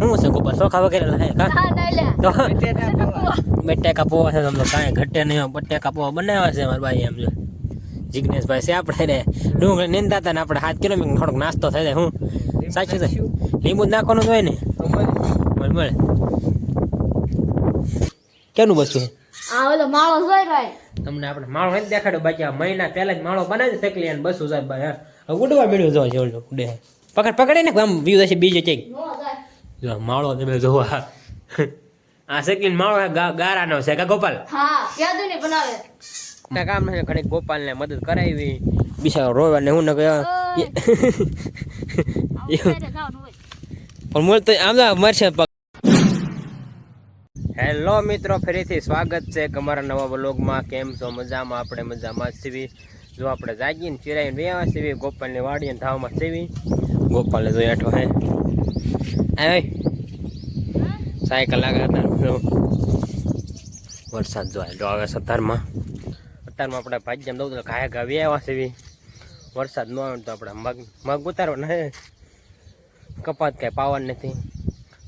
શું છે ગોપાલ ચોખા વગેરે લાગે કા? હા તો બટેકા પોવા. છે તમને કાંઈ ઘટે નહીં બટેકા પોવા બનાવ્યા છે મારા ભાઈ એમ જો. જિગ્નેશભાઈ છે આપણે ને ડુંગળી નિંદા હતા ને આપણે હાથ કિલોમીટર થોડોક નાસ્તો થઈ જાય હું? સાચું છે? લીંબુ જ નાખવાનું જ હોય ને? મળે મળે. કેનું બચ્યું? આ માળો તમને આપણે માળો નથી દેખાડ્યો બાકી આ મહિના પહેલા જ માળો બનાવી શકલી અને બસ સાહેબ ભાઈ હા. હવે ઉડવા મળ્યું જો ઉડે. પકડ પકડે ને આમ વ્યૂ થશે બીજો ચેક જો માળો તમે જોવા આ શકલીન માળો હે ગા- ગારાનો છે કા ગોપાલ હા કેદુ ને બનાવે ના કામ નથી ઘડીક ગોપાલને મદદ કરાવી બિચારો રોવા ને હું ન કહ્યું પણ મૂળ તો આમ તો મરશે પગ હેલો મિત્રો ફરીથી સ્વાગત છે કે અમારા નવા બ્લોગમાં કેમ છો? મજામાં? આપણે મજામાં સીવી જો આપણે જાગીને ચિરાઈને વેવા સીવી ગોપાલની વાડીને ધાવમાં સીવી ગોપાલને જોઈ આઠો હે. આવે સાયકલ લાગે હતા. જો. જોવા જો આવે સત્તરમાં અત્યારમાં. આપણે ભાઈ જેમ દઉં તો ઘાયા ગાવી આવ્યા છે વરસાદ ન આવે તો આપણે મગ મગ ઉતારો ને કપાત કાંઈ પાવાનું નથી.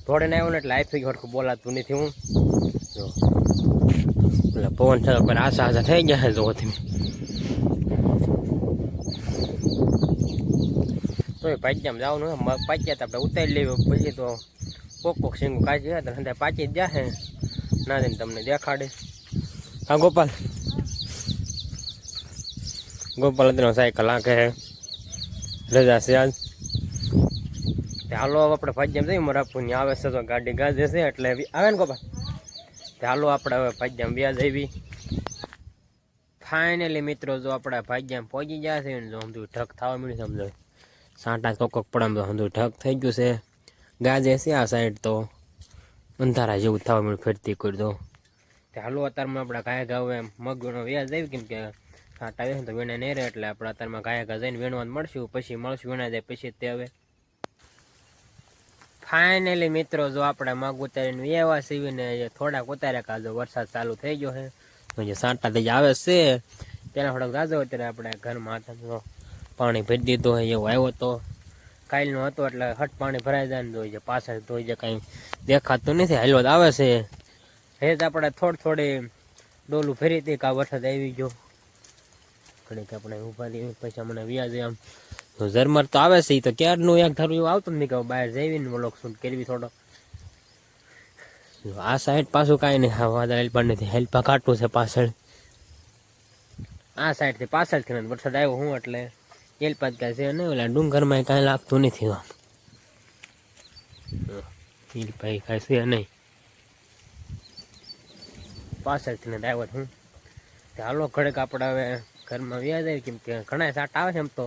થોડે ને આવ્યો ને એટલે આઈફી હરખું બોલાતું નથી હું. જો. એટલે પવન ચાલો પર આશા આશા થઈ ગયા છે જો તમે તો એ પાચ્યામાં જવાનું પાચ્યા તો આપણે ઉતારી લેવી, પછી તો કોક કોક સિંગું કાઢી તો હંધા પાચી જ જાહે. ના દઈને તમને દેખાડે. હા, ગોપાલ. ગોપાલ અત્યારે સાયકલ આંખે રજા છે આજ. હાલો આપણે ભાજ્યામ જઈએ મરાપુરની આવે છે તો ગાડી ગાજે છે, એટલે આવે ને ગોપાલ. ચાલો આપણે હવે ભાજ્યામ વ્યાજ આવી ફાઇનલી મિત્રો, જો આપણા ભાગ્યામાં પહોંચી ગયા છે ને, જો સમજુ ઠક થવા મળ્યું સમજો. સાંટા કોક કોક પડામ સમજુ ઢગ થઈ ગયું છે. ગાજે છે આ સાઈડ તો. અંધારા જેવું થવા મળ્યું ફેરતી કરી દો હાલો અત્યારમાં આપણે ગાય એમ મગનો વ્યાજ આવી કેમ કે સાંટા આવે તો વેણા નહીં રહે એટલે આપણે અત્યારમાં ગાય ગા જઈને વીણવા મળશું, પછી મળશું વીણા જાય, પછી તે હવે ફાઇનલી મિત્રો, જો આપણે મગ ઉતારીને વ્યવા સીવીને થોડાક ઉતાર્યા કાજો વરસાદ ચાલુ થઈ ગયો છે. સાંટા થઈ આવે છે. ત્યારે થોડાક ગાજો અત્યારે આપણે ઘરમાં હતા પાણી ભરી દીધો હોય, એવો આવ્યો તો. કાલનો હતો એટલે હટ પાણી ભરાઈ જાય ને ધોઈ જાય પાછળ ધોઈ જાય કાંઈ દેખાતું નથી હાલવો આવે છે. હેજ આપણે થોડી થોડી ડોલું ફેરી હતી આ વરસાદ આવી ગયો. ઘડીક આપણે ઊભા રહી પૈસા મને વ્યાજ આમ. ઝરમર તો આવે છે એ તો ક્યારનું એક ધારું એવું આવતું નહીં કે બહાર જઈને વ્લોગ શૂટ કરવી થોડો. આ સાઈડ પાછું કાંઈ નહીં વાદળ હેલ્પર નથી હેલ્પા કાટું છે પાછળ. આ સાઈડથી પાછળથી નથી વરસાદ આવ્યો હું એટલે. હેલ્પા જ કાંઈ છે નહીં ઓલા ડુંગરમાં કાંઈ લાગતું નથી આમ તેલ પાઈ છે નહીં. પાછળથી નથી આવ્યો હું. ચાલો હાલો ઘડીક આપણે હવે ઘરમાં વ્યાજ આવી કેમ કે ઘણા સાટ આવે છે એમ તો.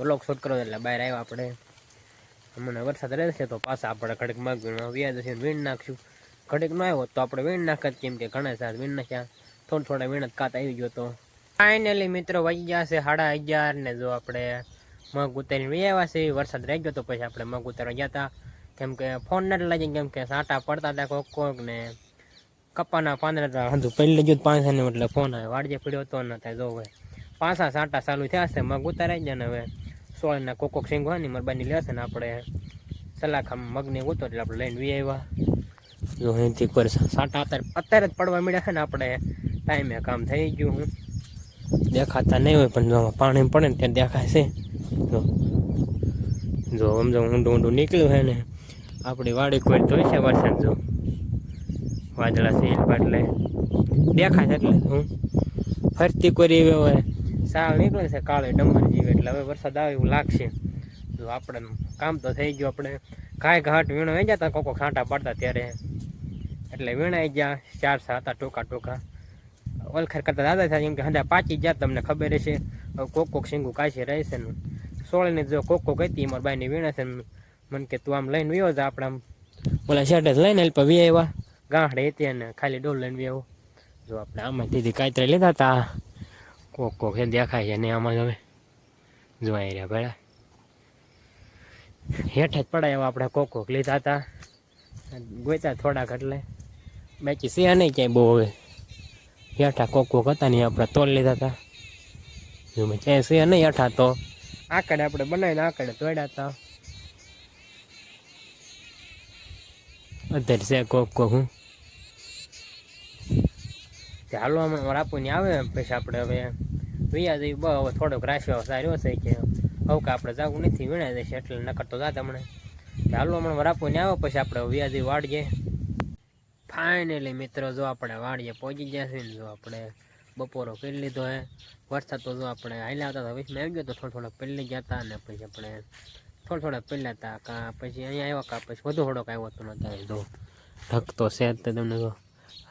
વ્લોગ શૂટ કરો એટલે બહાર આવ્યા આપણે. હમણાં વરસાદ રહેશે તો પાછા આપણે ઘડીક માગ્યું વ્યાજ છે વીણ નાખશું. ઘડીક ન આવ્યો તો આપણે વીણ નાખત કેમ કે ઘણા સાત વીણ નાખ્યા. થોડા થોડા વીણ જ કાત આવી ગયો તો. ફાઇનલી મિત્રો, વાગી ગયા છે સાડા અગિયાર ને જો આપણે મગ ઉતારીને વી આવ્યા છે વરસાદ રહી ગયો તો પછી આપણે મગ ઉતારવા ગયા હતા. કેમ કે ફોન નથી લાગી કેમ કે સાંટા પડતા હતા કોક કોક ને કપાના પાંદડા હતું. પહેલી ગયું પાંચ ને એટલે ફોન આવે. વાડજે પડ્યો હતો ને થાય જો હવે. પાછા સાંટા ચાલુ થયા છે. મગ ઉતારાઈ ગયા ને હવે સોળના કોકોક સિંગ હોય ને, મરબાની લેશે ને આપણે સલાખા મગને ઉતો એટલે આપણે લઈને વી આવ્યા. જો અહીંથી સાંટા અત્યારે અત્યારે જ પડવા મળ્યા છે ને આપણે. ટાઈમે કામ થઈ ગયું હું. દેખાતા નહીં હોય, પણ જો પાણી પડે ને ત્યાં દેખાય છે. જો. જો આમ જો ઊંડું ઊંડું નીકળ્યું છે ને, આપણી વાડી કોઈ જોઈ છે વરસાદ, જો. વાદળા છે એટલે દેખાય છે એટલે, હું ફરતી કરી હોય. સાળ નીકળે છે કાળે ડમર જીવે, એટલે હવે વરસાદ આવે એવું લાગશે. જો આપણે કામ તો થઈ ગયું, આપણે કાંઈ ઘાટ વીણો આવી જતા કોકો ખાંટા પડતા ત્યારે. એટલે વીણાઈ ગયા, ચાર સાત ટોકા ટોકા. ઓલખર કરતા દાદા થાય એમ કે હંધા પાચી જાત તમને ખબર હશે કોક કોક શીંગું કાશી રહેશે ને. સોળને જો કોક કોક હતી મારા બાઈની વીણે છે મને કે તું આમ લઈને વ્યો જ આપણે આમ. ઓલા શર્ટ જ લઈને પણ વી આવ્યા. ગાંઠડે હતી અને ખાલી ડોલ લઈને વ્યો જો આપણે આમાં દીધી કાતરે લીધા હતા કોક કોક દેખાય છે ને આમાં હવે. જોઈ રહ્યા ભેળા. હેઠ જ પડાય એવા આપણે કોક કોક લીધા હતા ગોતા થોડાક એટલે. બાકી છે નહીં ક્યાંય બહુ હવે. હેઠા કોક કોક હતા ને આપણે તોલ લીધા હતા. જો મેં ક્યાંય છે નહીં હેઠા તો. આકડે આપણે બનાવીને આકડે તોડ્યા હતા. અત્યારે છે કોક કોક હું ચાલો હમણાં રાપુની આવે પછી આપણે હવે વૈયા જઈ બહુ હવે થોડોક રાશિયો સારો છે કે હવે કે આપણે જાવું નથી, વીણાઈ જશે એટલે નકર તો જાત હમણાં. ચાલો હમણાં રાપુની આવે, પછી આપણે વ્યાજી વાળીએ ફાઇનલી મિત્રો, જો આપણે વાડીએ પહોંચી ગયા છીએ જો આપણે બપોરો કરી લીધો હે. વરસાદ તો જો આપણે હાલ્યા હતા વીસમાં આવી ગયો તો થોડો થોડો પહેલી ગયા હતા અને પછી આપણે થોડા થોડા પહેલા હતા. કાં પછી અહીંયા આવ્યા, કાં પછી વધુ થોડોક આવ્યો હતો નતા જો તો છે તો તમને જો.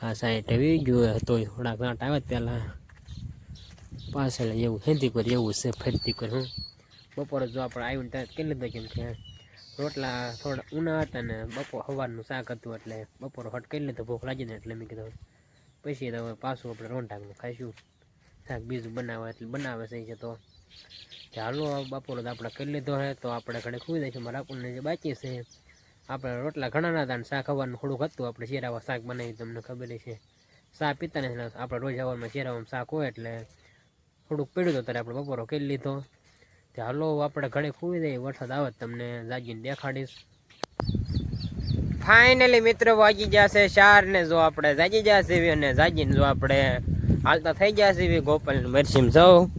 આ સાઈડ આવી ગયું હતો થોડાક ગાંઠ આવે પહેલાં. પાછળ એવું હેંધી કરી એવું છે, ફેરતી કરી હું બપોરે જો આપણે આવીને ત્યાં કરી લીધો કેમ કે રોટલા થોડા ઉના હતા ને બપોર સવારનું શાક હતું એટલે બપોર હટ કરી લીધો, ભૂખ લાગી ને એટલે મેં કીધું પછી તો હવે પાછું આપણે રોંઢાકનું ખાઈશું. શાક બીજું બનાવે એટલે બનાવે છે તો. ચાલો બપોર તો આપણે કરી લીધો હોય તો આપણે ઘરે ખુઈ દઈશું મારા આપણને જે બાકી છે, આપણે રોટલા ઘણા ના હતા ને શાક હવાનું થોડુંક હતું, આપણે શેરાવા શાક બનાવી તમને ખબર છે શાક પીતા નથી આપણે રોજ હવામાં શેરાવામાં શાક હોય એટલે થોડુંક પીડ્યું હતું ત્યારે આપણે બપોરો કરી લીધો. હાલો, આપણે ઘરે ખૂવી દઈએ, વરસાદ આવે તમને જાગીને દેખાડીશ. ફાઇનલી મિત્રો વાગી જશે ચાર ને જો આપણે જાગી જશે અને જાગીને જો આપણે હાલતા થઈ ગયા છે ગોપાલ મરસીમ જાઉં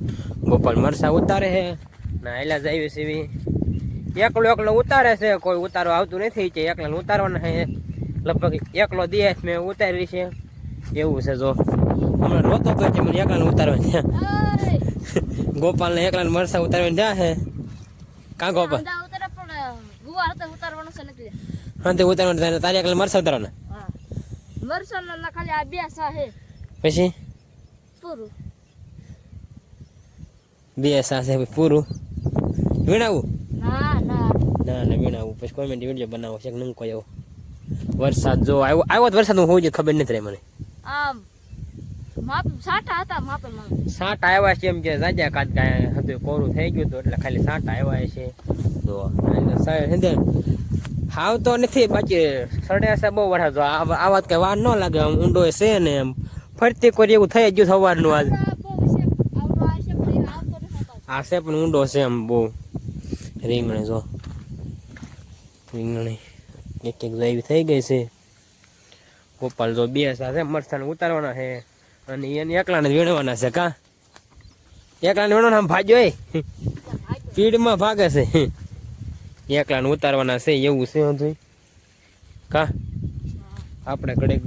ગોપાલ મરસા ઉતારે છે ના એલા જાય છે એકલો એકલો ઉતારે છે, કોઈ ઉતારો આવતું નથી કે એકલા ઉતારવાના છે. લગભગ એકલો દિવસ મેં ઉતારી છે. એવું છે જો. હમણાં રોતો તો કે મને એકલાને ઉતારવા છે ગોપાલને એકલા મરસા ઉતારવાની જા છે કા ગોપાલ? હા તે ઉતારવાનું થાય તારે એકલા મરસા ઉતારવાના? મરસા ના ખાલી આ બે સા હે. પછી? પૂરું. બે સાથે પૂરું. વીણાવું? ના ના. ના ના વીણાવું. પછી કોમેન્ટ વીડિયો બનાવો છે કોઈ એવો વરસાદ જો આવ્યો આવ્યો તો વરસાદ હું હોય ખબર નથી રહે મને. આમ. સાટા હતા માપે માપે. સાટ આવ્યા છે એમ કે જાજા કાદ કાંઈ હતું કોરું થઈ ગયું હતું એટલે ખાલી સાટ આવ્યા છે. તો એટલે હાવ તો નથી બાકી સડે બહુ વરસાદ. જો આ વાત કઈ વાર ન લાગે આમ ઊંડો છે ને એમ. ફરતી કરી એવું થઈ ગયું સવારનું આજ. આ છે પણ ઊંડો છે એમ બહુ. રીંગણે જો. રીંગણી એક એક એવી થઈ ગઈ છે. ગોપાલ જો બે સાથે મરસાને ઉતારવાના છે. અને એને એકલાને વેણવાના છે કા? એકલાને વીણવાના આમ ભાગ્યો એ? પીડમાં ભાગે છે. એકલાને ઉતારવાના છે એવું છે કા? આપણે ઘડીક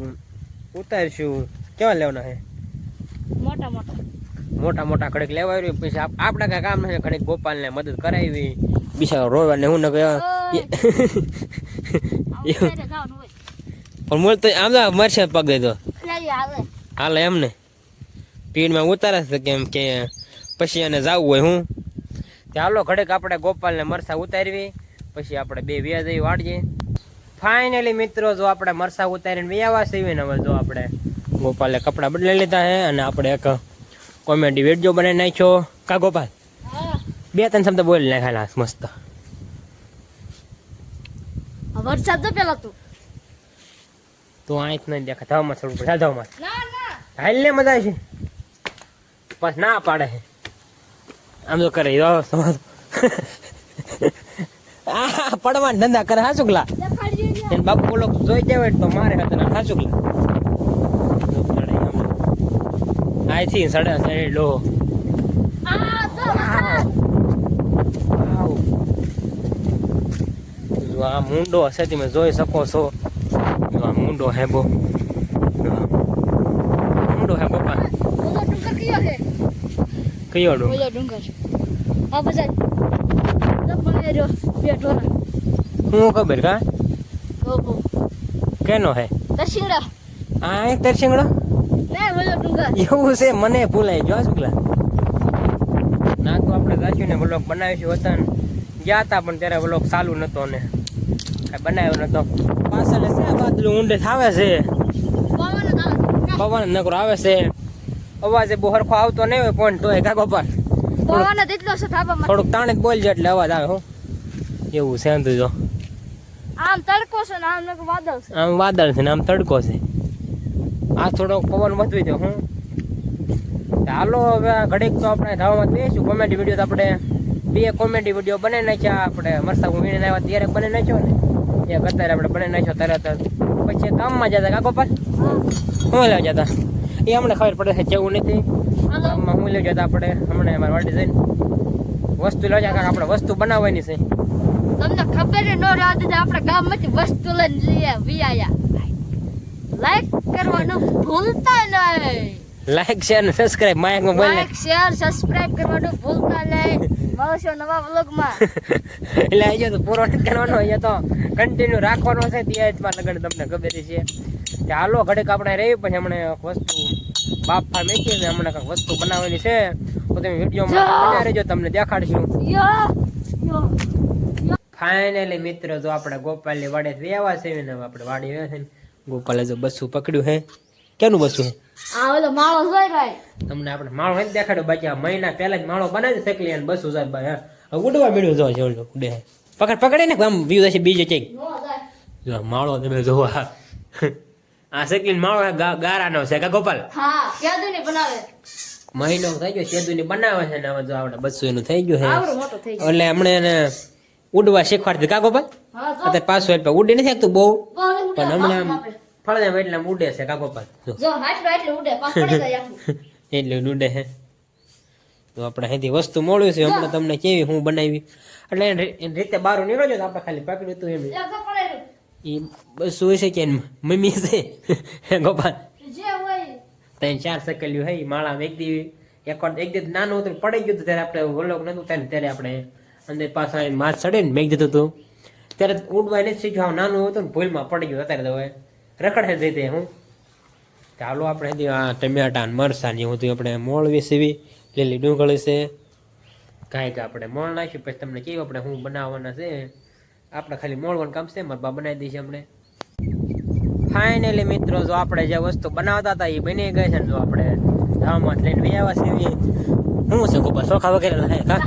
ઉતારીશું. કેવા લેવાના છે? મોટા મોટા. મોટા મોટા ખડેક લેવા આવ્યું પછી આપ- આપણે કાંઈ કામ નથી ખડેક ગોપાલને મદદ કરાવી. બિચારો રોવા ને હું ને હોય. પણ મૂળ તો આમ મરશે પગ ઈ આવે હાલે એમને પીડમાં ઉતારે છે કેમ કે પછી એને જવું હોય હું. ચાલો ઘડેક આપણે ગોપાલને મરસા ઉતારવી પછી આપણે બે વ્યાજ જઈ વાળીએ ફાઇનલી મિત્રો જો આપણે મરસા ઉતારીને વ્યાવા સીવી ને હવે જો આપણે ગોપાલે કપડાં બદલી લીધા છે અને આપણે એક કોમેડી વીડિયો બનાવી નાખ્યો. કા ગોપાલ? બે ત્રણ શબ્દ બોલી નાખેલા મસ્ત. વરસાદ તો પેલા તું. તું આંખ નહીં દેખા ધાવમાં થોડું પડે. ધાવમાં. ના ના હાલ ને મજા છે. બસ ના પાડે છે. આમ તો કરે આ પડવા ધંધા કરે, હા શુક્લા. એને બાપુ બોલો જોઈ જાય તો મારે હતા હા શુક્લા? આઈથી સડે સડે, લો. આ મુંડો હશે તમે જોઈ શકો છો. આ મુંડો હે બો જો આ મુંડો હે પપ્પા ઓલો ડુંગર કયો છે કયો ડુંગર? કયો ડુંગર. આ બધા લપણે રહ્યો બે ઢોરા હું ખબર કા? ગોપો કેનો હે? તરસીંગડા આ એ તરસિંગડો ને બોલો ડુંગર. એવું છે મને ભૂલાઈ ગયો સુકલા ના તો આપણે જાચ્યું ને વ્લોગ બનાવીશું હતા ને. ગયા હતા પણ ત્યારે બ્લોક ચાલુ નતો ને. બનાવ્યો નતો. પાછળ છે બાદલું ઊંડે થાવે છે. પવન નકરો આવે છે. અવાજ બહુ હરખો આવતો નહીં હોય પણ તોય કાકો પર. પવન જ એટલો છે થાબામાં થોડુંક તાણે બોલજો એટલે અવાજ આવે હો. એવું છે તો જો. આમ તડકો છે ને આમ વાદળ છે. આમ વાદળ છે ને આમ તડકો છે. આ થોડોક પવન વધવી દો હું. હાલો હવે ઘડીક તો આપણે ધાવામાં બેસું કોમેડી વીડિયો તો આપણે બે કોમેડી વીડિયો બનાવી નાખ્યા. આપણે મરસા વીણીને આવ્યા ત્યારે બનાવી નાખ્યો ને. એ અત્યારે આપણે બનાવી નાખ્યો તરત પછી કામમાં જતા કા ગોપાલ હું લેવા જતા? એ અમને ખબર પડે છે કેવું નથી. કામમાં હું લેવા જતા આપણે હમણાં અમારે વાડી જઈને. વસ્તુ લઈ જાય આપણે વસ્તુ બનાવવાની છે. તમને ખબર ન રહેતી આપણે ગામમાંથી વસ્તુ લઈને લઈએ આવી આયા. લાઈક કરવાનું ભૂલતા નહીં. લાઈક શેર અને સબસ્ક્રાઇબ માયકમાં બોલ લાઈક શેર સબસ્ક્રાઇબ કરવાનું ભૂલતા નહીં. મળશો નવા વ્લોગમાં. એટલે અહીંયા તો પૂરો નથી કરવાનો અહીંયા તો કન્ટિન્યુ રાખવાનો છે ત્યાં જ માં લગન તમને ખબર છે. હાલો ઘડીક આપણે રહી પછી હમણાં વસ્તુ બાફા મેકી ને હમણાં કંઈક વસ્તુ બનાવવાની છે તો તમે વિડીયોમાં બન્યા રહેજો તમને દેખાડશું. ફાઇનલી મિત્રો જો આપણે ગોપાલની વાડે વેવા છે ને આપણે વાડી વેવા છે ને ગોપાલે જો બસું પકડ્યું હે કેનું બસું આ ઓલો માળો જોઈ રહ્યો તમને આપણે માળો નથી દેખાડ્યો બાકી આ મહિના પહેલા જ માળો બનાવી શકલી અને બસું સાહેબ ભાઈ હા. ઉડવા મળ્યું જો ઓલો ઉડે પકડ પકડે ને આમ વ્યૂ થશે બીજે ક્યાંક જો માળો તમે જોવો. આ શકલીન માળો હે ગારાનો છે કે ગોપાલ? હા કેદુ ને બનાવે. મહિનો થઈ ગયો સેદુની બનાવે છે ને હવે જો આપણે બસો એનું થઈ ગયું છે. આવડો મોટો થઈ ગયો. એટલે હમણાં એને ઉડવા શીખવાડતી કા ગોપાલ? અત્યારે પાછું એટલે ઉડી નથી શકતું બહુ. પણ હમણાં બાપ. એટલે ઉડે છે કા ગોપાલ? જો. હાટલો એટલે ઉડે જાય એટલે ઉડે છે. તો આપણે હેથી વસ્તુ મળ્યું છે હમણાં તમને કેવી હું બનાવી. એટલે એની રીતે બહાર નીકળ્યો તો આપણે ખાલી પકડ્યું હતું એમ. એ બસ હોય છે કે મમ્મી છે? ગોપાલ. ત્રણ ચાર સકલ્યું હે માળા એક દી એક વાર એક દી નાનું હતું પડી ગયું ત્યારે આપણે વલોક નતું થાય ત્યારે આપણે અંદર પાછા આવીને માથ ચડે ને મેઘ દીધું હતું. ત્યારે ઉડવા નથી શીખ્યું નાનું હતું ને ભૂલમાં પડી ગયું અત્યારે તો હવે. રખડે જ રીતે હું. ચાલો આપણે આ ટમેટા ને મરસા ને બધું આપણે મોળ સીવી. લીલી ડુંગળી છે. કાંઈક આપણે મોળ નાખ્યું પછી તમને કેવું આપણે શું બનાવવાના છે. આપણે ખાલી મોળવાનું કામ છે મારા બા બનાવી દઈશું આપણે ફાઇનલી મિત્રો જો આપણે જે વસ્તુ બનાવતા હતા એ બની ગઈ છે ને જો આપણે ધામમાં લઈને વ્યાવા સીવી શું છે ગોપાલ ચોખા વગેરે હા?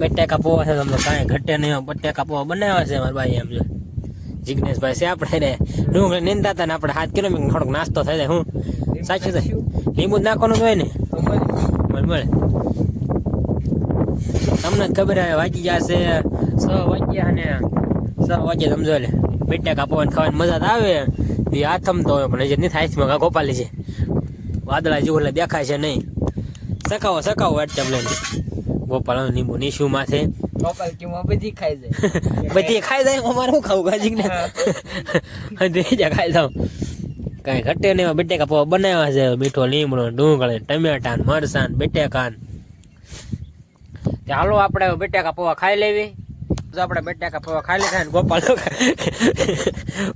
બટેકા પોવા. છે તમને કાંઈ ઘટે નહીં બટેકા પોવા બનાવ્યા છે મારા ભાઈ એમ જો. જિગ્નેશભાઈ છે આપણે રે ડુંગળી નિંદા હતા ને આપણે હાથ કિલોમીટર થોડોક નાસ્તો થઈ જાય. હું? સાચું થાય લીંબુ જ નાખવાનું જ હોય ને? મળે મળે. તમને ખબર હવે વાગી ગયા છે છ વાગ્યા અને છ વાગે સમજો લે બટેકા કાપવાની ખાવાની મજા તો આવે એ આથમ તો હોય પણ હજી નહીં થાય કા ગોપાલી છે. વાદળા જેવું એટલે દેખાય છે નહીં. સકાવો સકાવો એટલે લઈને ગોપાલ લીંબુ નીશું માથે. બધી ખાઈ જાય. બધી ખાઈ જાય અમારે શું ખાવું ગાજી ને ખાઈ જાઉં કાંઈ ઘટે નહીં બટેકા પૌવા બનાવ્યા છે મીઠો લીમડો ડુંગળી ટમેટા ને મરસાં હાલો આપણે બેટાકા પૌવા ખાઈ લેવી. તો આપણે બેટાકા પૌવા ખાઈ લેતા ગોપાલ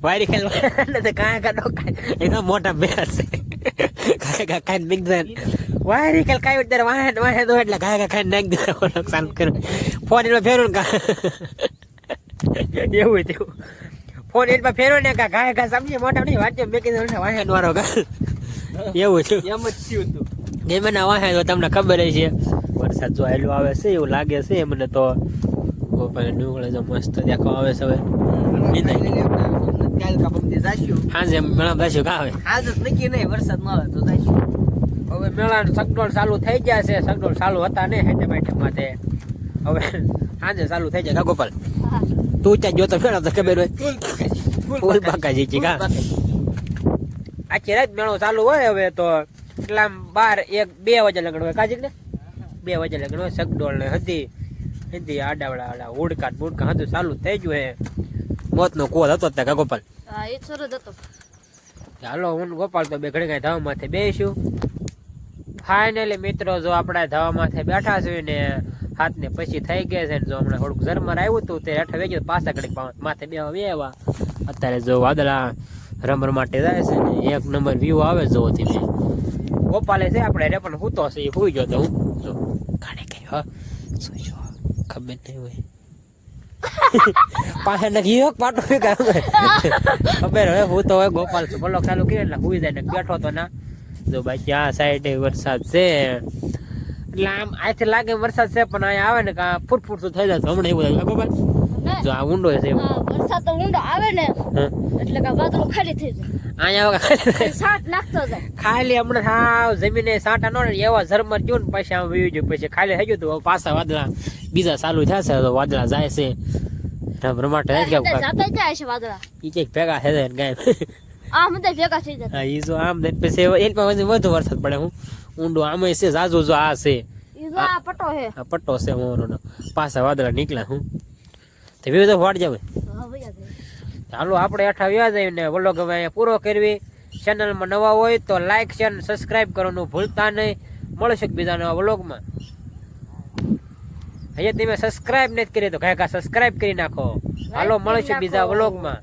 વાયરી ખાઈ કાંઈ કાઢો ખાય. એ મોટા બેસ કાંઈ કા ખાઈને બીક દે વાયરી ખેલ કાંઈ ઉડે વાહે વાહે દો એટલે કાંઈ કા ખાઈને નાખી દીધા નુકસાન કર્યું ફોન એમાં ફેરવું કા એવું તેવું ફોન એમાં ફેરવો ને કા ગાય કા સમજે મોટા નહીં વાંચે મેં કીધું વાહે વાળો કા. એવું છે. એમ જ થયું હતું ગમે ના વાહે તો તમને ખબર છે વરસાદ જો આવેલો આવે છે એવું લાગે છે મને તો. ગોપાલ ડુંગળી જો મસ્ત દેખો આવે છે હવે. જાશું હાજે મેળા દાશું કા આવે? આજ નક્કી નહીં વરસાદ ન આવે તો જાશું હવે મેળા સગડોળ ચાલુ થઈ ગયા છે સગડોળ ચાલુ હતા ને હેઠે બેઠે માટે હવે સાંજે ચાલુ થઈ જાય ગોપાલ? તું ત્યાં જોતો તો ખબર હોય. ફૂલ બાકાજી છે કા? આખી રાત મેળો ચાલુ હોય હવે તો એટલા બાર એક બે વાગે લગડ હોય કાજી ને બે વાગે લગ્ન હોય સગડોળ ને હતી હતી આડાવડા આડા ઓડકાટ બોડકા હતું ચાલુ થઈ ગયું હે. મોતનો કોલ હતો ત્યાં કા ગોપાલ. હા એ સરસ હતો. ચાલો હું ગોપાલ તો બે ઘડી કઈ ધાવા માથે બેસીશું ફાઇનલી મિત્રો જો આપણે ધાવા માથે બેઠા છું ને હાથ ને પછી થઈ ગયા છે ને જો હમણાં થોડુંક ઝરમર આવ્યું હતું તે હેઠે વેગ્યું પાછા ઘડીક પા- માથે બે વેવા અત્યારે જો વાદળા રમર માટે જાય છે ને એક નંબર વ્યૂ આવે તમે ગોપાલે છે આપણે રે પણ હું તો છે એ સુઈ ગયો તો હું. હા? સુઈ જો ખબર નહીં હોય. પાસે નથી એક પાટો ફેંકાય. ખબર હવે હું તો હવે ગોપાલ છું. બોલો, ચાલુ કર્યો એટલે હુઈ જાય બેઠો તો ના. જો બાકી આ સાઈડે વરસાદ છે. એટલે આમ આથી લાગે વરસાદ છે, પણ અહીંયા આવે ને કા ફૂટ ફૂટ તો થઈ જાય. હમણાં એવું થાય. ગોપાલ? જો આ ઊંડો છે એવું. વરસાદ તો ઊંડો આવે ને એટલે કે વાદળો ખાલી થઈ જાય. અહીંયા ખાલી સાટ નાખતો જાય. ખાલી હમણાં સાવ જમીને સાટા નો એવા ઝરમર ગયું ને પછી આમ વીવી ગયું પછી ખાલી થઈ ગયું તો. પાછા વાદળા બીજા ચાલુ થયા છે તો વાદળા જાય છે. બ્રહ્માઠ રહે કે જાતા જાય છે વાદળા. ઈ કે ભેગા હે ને ગાય. આ તો ભેગા થઈ જાય હા ઈ જો આમ દે પછી એક માં વધુ વરસાદ પડે હું. ઊંડો આમે છે જાજો જો આ છે. ઈ જો આ પટ્ટો છે. આ પટ્ટો છે મોરનો પાછા વાદળા નીકળ્યા હું. તે વિવિધ વાડ જાવે. હા ભૈયા આપણે અઠા વ્યાજ આવીને વ્લોગ હવે પૂરો કરવી ચેનલમાં નવા હોય તો લાઇક શેર સબસ્ક્રાઇબ કરવાનું ભૂલતા નહીં. મળશે બીજા નવા વ્લોગમાં. અહીંયા તમે સબસ્ક્રાઇબ નથી કરી તો કાંઈ કાંઈ સબસ્ક્રાઇબ કરી નાખો. હાલો મળશે બીજા વ્લોગમાં.